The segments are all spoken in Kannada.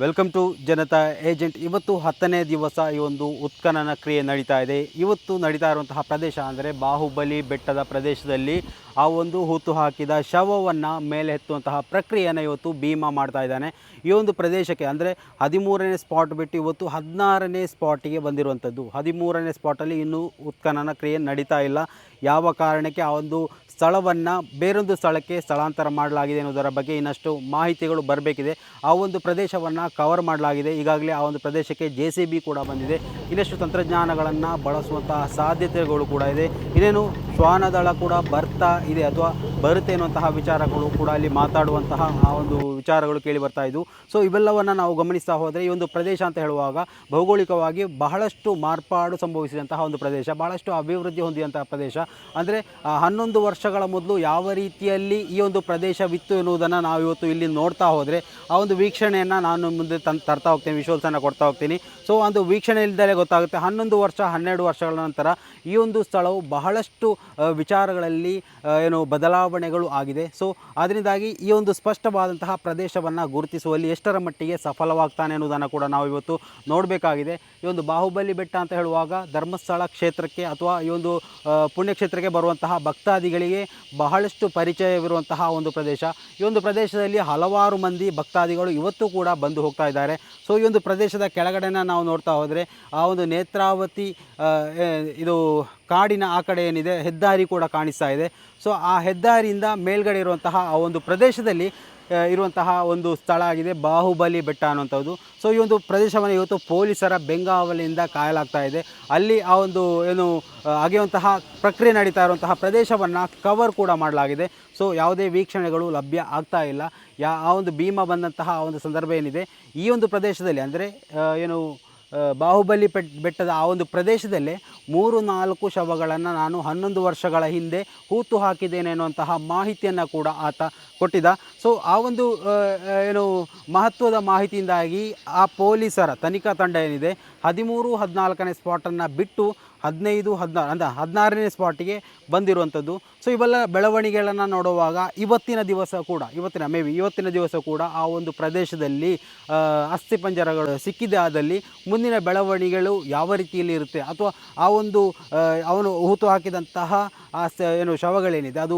ವೆಲ್ಕಮ್ ಟು ಜನತಾ ಏಜೆಂಟ್ ಇವತ್ತು ಹತ್ತನೇ ದಿವಸ ಈ ಒಂದು ಉತ್ಖನನ ಕ್ರಿಯೆ ನಡೀತಾ ಇದೆ. ಇವತ್ತು ನಡೀತಾ ಇರುವಂತಹ ಪ್ರದೇಶ ಅಂದರೆ ಬಾಹುಬಲಿ ಬೆಟ್ಟದ ಪ್ರದೇಶದಲ್ಲಿ ಆ ಒಂದು ಹೂತು ಹಾಕಿದ ಶವವನ್ನು ಮೇಲೆ ಎತ್ತುವಂತಹ ಪ್ರಕ್ರಿಯೆಯನ್ನು ಇವತ್ತು ಭೀಮಾ ಮಾಡ್ತಾ ಇದ್ದಾನೆ. ಈ ಒಂದು ಪ್ರದೇಶಕ್ಕೆ ಅಂದರೆ ಹದಿಮೂರನೇ ಸ್ಪಾಟ್ ಬಿಟ್ಟು ಇವತ್ತು ಹದಿನಾರನೇ ಸ್ಪಾಟಿಗೆ ಬಂದಿರುವಂಥದ್ದು. ಹದಿಮೂರನೇ ಸ್ಪಾಟಲ್ಲಿ ಇನ್ನೂ ಉತ್ಖನನ ಕ್ರಿಯೆ ನಡೀತಾ ಇಲ್ಲ. ಯಾವ ಕಾರಣಕ್ಕೆ ಆ ಒಂದು ಸ್ಥಳವನ್ನು ಬೇರೊಂದು ಸ್ಥಳಕ್ಕೆ ಸ್ಥಳಾಂತರ ಮಾಡಲಾಗಿದೆ ಅನ್ನೋದರ ಬಗ್ಗೆ ಇನ್ನಷ್ಟು ಮಾಹಿತಿಗಳು ಬರಬೇಕಿದೆ. ಆ ಒಂದು ಪ್ರದೇಶವನ್ನು ಕವರ್ ಮಾಡಲಾಗಿದೆ. ಈಗಾಗಲೇ ಆ ಒಂದು ಪ್ರದೇಶಕ್ಕೆ ಜೆ ಸಿ ಬಿ ಕೂಡ ಬಂದಿದೆ. ಇನ್ನಷ್ಟು ತಂತ್ರಜ್ಞಾನಗಳನ್ನು ಬಳಸುವಂತಹ ಸಾಧ್ಯತೆಗಳು ಕೂಡ ಇದೆ. ಇನ್ನೇನು ಶ್ವಾನದಳ ಕೂಡ ಬರ್ತಾ ಇದೆ ಅಥವಾ ಬರುತ್ತೆ ಅನ್ನುವಂತಹ ವಿಚಾರಗಳು ಕೂಡ ಅಲ್ಲಿ ಮಾತಾಡುವಂತಹ ಆ ಒಂದು ವಿಚಾರಗಳು ಕೇಳಿ ಬರ್ತಾ ಇದ್ವು. ಸೊ ಇವೆಲ್ಲವನ್ನು ನಾವು ಗಮನಿಸ್ತಾ ಹೋದರೆ ಈ ಒಂದು ಪ್ರದೇಶ ಅಂತ ಹೇಳುವಾಗ ಭೌಗೋಳಿಕವಾಗಿ ಬಹಳಷ್ಟು ಮಾರ್ಪಾಡು ಸಂಭವಿಸಿದಂತಹ ಒಂದು ಪ್ರದೇಶ, ಬಹಳಷ್ಟು ಅಭಿವೃದ್ಧಿ ಹೊಂದಿದಂತಹ ಪ್ರದೇಶ. ಅಂದರೆ ಹನ್ನೊಂದು ವರ್ಷಗಳ ಮೊದಲು ಯಾವ ರೀತಿಯಲ್ಲಿ ಈ ಒಂದು ಪ್ರದೇಶವಿತ್ತು ಎನ್ನುವುದನ್ನು ನಾವು ಇವತ್ತು ಇಲ್ಲಿ ನೋಡ್ತಾ ಹೋದರೆ, ಆ ಒಂದು ವೀಕ್ಷಣೆಯನ್ನು ನಾನು ಮುಂದೆ ತಂದು ತರ್ತಾ ಹೋಗ್ತೀನಿ, ವಿಶ್ವಾಸನ ಕೊಡ್ತಾ ಹೋಗ್ತೀನಿ. ಸೊ ಒಂದು ವೀಕ್ಷಣೆ ಇಲ್ದಲೇ ಗೊತ್ತಾಗುತ್ತೆ, ಹನ್ನೊಂದು ವರ್ಷ, ಹನ್ನೆರಡು ವರ್ಷಗಳ ನಂತರ ಈ ಒಂದು ಸ್ಥಳವು ಬಹಳಷ್ಟು ವಿಚಾರಗಳಲ್ಲಿ ಏನು ಬದಲಾವಣೆಗಳು ಆಗಿದೆ. ಸೊ ಅದರಿಂದಾಗಿ ಈ ಒಂದು ಸ್ಪಷ್ಟವಾದಂತಹ ಪ್ರದೇಶವನ್ನು ಗುರುತಿಸುವಲ್ಲಿ ಎಷ್ಟರ ಮಟ್ಟಿಗೆ ಸಫಲವಾಗ್ತಾನೆ ಅನ್ನೋದನ್ನು ಕೂಡ ನಾವು ಇವತ್ತು ನೋಡಬೇಕಾಗಿದೆ. ಈ ಒಂದು ಬಾಹುಬಲಿ ಬೆಟ್ಟ ಅಂತ ಹೇಳುವಾಗ ಧರ್ಮಸ್ಥಳ ಕ್ಷೇತ್ರಕ್ಕೆ ಅಥವಾ ಈ ಒಂದು ಪುಣ್ಯಕ್ಷೇತ್ರಕ್ಕೆ ಬರುವಂತಹ ಭಕ್ತಾದಿಗಳಿಗೆ ಬಹಳಷ್ಟು ಪರಿಚಯವಿರುವಂತಹ ಒಂದು ಪ್ರದೇಶ. ಈ ಒಂದು ಪ್ರದೇಶದಲ್ಲಿ ಹಲವಾರು ಮಂದಿ ಭಕ್ತಾದಿಗಳು ಇವತ್ತು ಕೂಡ ಬಂದು ಹೋಗ್ತಾ ಇದ್ದಾರೆ. ಸೊ ಈ ಒಂದು ಪ್ರದೇಶದ ಕೆಳಗಡೆನ ನಾವು ನೋಡ್ತಾ ಹೋದರೆ ಆ ಒಂದು ನೇತ್ರಾವತಿ ಇದು ಕಾಡಿನ ಆ ಕಡೆ ಏನಿದೆ, ಹೆದ್ದಾರಿ ಕೂಡ ಕಾಣಿಸ್ತಾ ಇದೆ. ಸೊ ಆ ಹೆದ್ದಾರಿಯಿಂದ ಮೇಲ್ಗಡೆ ಇರುವಂತಹ ಆ ಒಂದು ಪ್ರದೇಶದಲ್ಲಿ ಇರುವಂತಹ ಒಂದು ಸ್ಥಳ ಆಗಿದೆ, ಬಾಹುಬಲಿ ಬೆಟ್ಟ ಅನ್ನುವಂಥದ್ದು. ಸೊ ಈ ಒಂದು ಪ್ರದೇಶವನ್ನು ಇವತ್ತು ಪೊಲೀಸರ ಬೆಂಗಾವಲಿಯಿಂದ ಕಾಯಲಾಗ್ತಾ ಇದೆ. ಅಲ್ಲಿ ಆ ಒಂದು ಏನು ಅಗೆಯುವಂತಹ ಪ್ರಕ್ರಿಯೆ ನಡೀತಾ ಇರುವಂತಹ ಪ್ರದೇಶವನ್ನು ಕವರ್ ಕೂಡ ಮಾಡಲಾಗಿದೆ. ಸೊ ಯಾವುದೇ ವೀಕ್ಷಣೆಗಳು ಲಭ್ಯ ಆಗ್ತಾ ಇಲ್ಲ. ಯಾ, ಆ ಒಂದು ಭೀಮ ಬಂದಂತಹ ಆ ಒಂದು ಸಂದರ್ಭ ಏನಿದೆ, ಈ ಒಂದು ಪ್ರದೇಶದಲ್ಲಿ ಅಂದರೆ ಏನು ಬಾಹುಬಲಿ ಪೆಟ್, ಬೆಟ್ಟದ ಆ ಒಂದು ಪ್ರದೇಶದಲ್ಲೇ ಮೂರು ನಾಲ್ಕು ಶವಗಳನ್ನು ನಾನು ಹನ್ನೊಂದು ವರ್ಷಗಳ ಹಿಂದೆ ಹೂತು ಹಾಕಿದ್ದೇನೆ ಅನ್ನುವಂತಹ ಮಾಹಿತಿಯನ್ನು ಕೂಡ ಆತ ಕೊಟ್ಟಿದ್ದ. ಸೊ ಆ ಒಂದು ಏನು ಮಹತ್ವದ ಮಾಹಿತಿಯಿಂದಾಗಿ ಆ ಪೊಲೀಸರ ತನಿಖಾ ತಂಡ ಏನಿದೆ, ಹದಿಮೂರು ಹದಿನಾಲ್ಕನೇ ಸ್ಪಾಟನ್ನು ಬಿಟ್ಟು ಹದಿನೈದು, ಹದಿನಾರು ಅಂದರೆ ಹದಿನಾರನೇ ಸ್ಪಾಟಿಗೆ ಬಂದಿರುವಂಥದ್ದು. ಸೊ ಇವೆಲ್ಲ ಬೆಳವಣಿಗೆಗಳನ್ನು ನೋಡುವಾಗ ಇವತ್ತಿನ ದಿವಸ ಕೂಡ, ಇವತ್ತಿನ ಮೇ ಬಿ ಇವತ್ತಿನ ದಿವಸ ಕೂಡ ಆ ಒಂದು ಪ್ರದೇಶದಲ್ಲಿ ಅಸ್ಥಿ ಅಸ್ಥಿಪಂಜರಗಳು ಸಿಕ್ಕಿದೆ. ಆದಲ್ಲಿ ಮುಂದಿನ ಬೆಳವಣಿಗೆಗಳು ಯಾವ ರೀತಿಯಲ್ಲಿ ಇರುತ್ತೆ? ಅಥವಾ ಆ ಒಂದು ಅವನು ಹೂತು ಹಾಕಿದಂತಹ ಆ ಸ, ಏನು ಶವಗಳೇನಿದೆ, ಅದು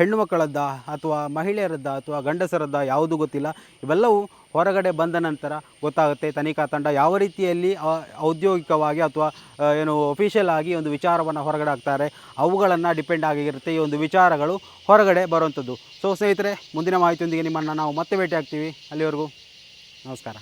ಹೆಣ್ಣು ಮಕ್ಕಳದ್ದ ಅಥವಾ ಮಹಿಳೆಯರದ್ದ ಅಥವಾ ಗಂಡಸರದ್ದ ಯಾವುದು ಗೊತ್ತಿಲ್ಲ. ಇವೆಲ್ಲವೂ ಹೊರಗಡೆ ಬಂದ ನಂತರ ಗೊತ್ತಾಗುತ್ತೆ. ತನಿಖಾ ತಂಡ ಯಾವ ರೀತಿಯಲ್ಲಿ ಔದ್ಯೋಗಿಕವಾಗಿ ಅಥವಾ ಏನು ಅಫಿಷಿಯಲ್ ಆಗಿ ಒಂದು ವಿಚಾರವನ್ನು ಹೊರಗಡೆ ಹಾಕ್ತಾರೆ, ಅವುಗಳನ್ನು ಡಿಪೆಂಡ್ ಆಗಿರುತ್ತೆ. ಈ ಒಂದು ವಿಚಾರಗಳು ಹೊರಗಡೆ ಬರುವಂಥದ್ದು ಸೊ ಸ್ನೇಹಿತರೆ, ಮುಂದಿನ ಮಾಹಿತಿಯೊಂದಿಗೆ ನಿಮ್ಮನ್ನು ನಾವು ಮತ್ತೆ ಭೇಟಿ ಆಗ್ತೀವಿ ಅಲ್ಲಿವರೆಗೂ ನಮಸ್ಕಾರ.